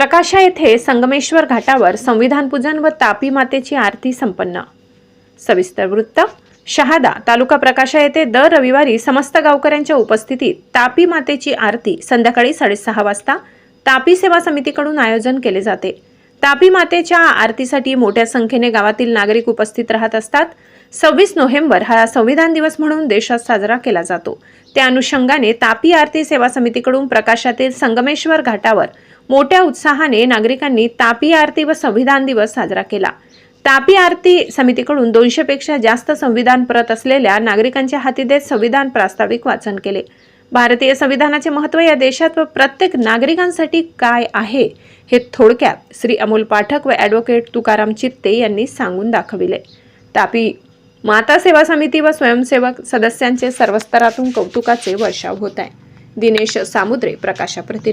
प्रकाशा येथे संगमेश्वर घाटावर संविधान पूजन व तापी मातेची आरती संपन्न. सविस्तर वृत्त शहादा तालुका प्रकाशा येथे दर रविवारी समस्त गावकऱ्यांच्या उपस्थितीत तापी मातेची आरती संध्याकाळी साडेसहा वाजता तापी सेवा समितीकडून आयोजन केले जाते. तापी मातेच्या आरतीसाठी मोठ्या संख्येने गावातील नागरिक उपस्थित राहत असतात. सव्वीस नोव्हेंबर हा संविधान दिवस म्हणून देशात साजरा केला जातो. त्या अनुषंगाने तापी आरती सेवा समितीकडून प्रकाशातील संगमेश्वर घाटावर मोठ्या उत्साहाने नागरिकांनी तापी आरती व संविधान दिवस साजरा केला. तापी आरती समितीकडून दोनशे पेक्षा जास्त संविधान प्रत असलेल्या नागरिकांच्या हाती देत संविधान प्रास्ताविक वाचन केले. भारतीय संविधानाचे महत्त्व या देशात व प्रत्येक नागरिकांसाठी काय आहे हे थोडक्यात श्री अमोल पाठक व ॲडव्होकेट तुकाराम चित्ते यांनी सांगून दाखविले. तापी माता सेवा समिती व स्वयंसेवक सदस्यांचे सर्व स्तरातून कौतुकाचे वर्षाव होत आहे. दिनेश सामुद्रे प्रकाशा प्रति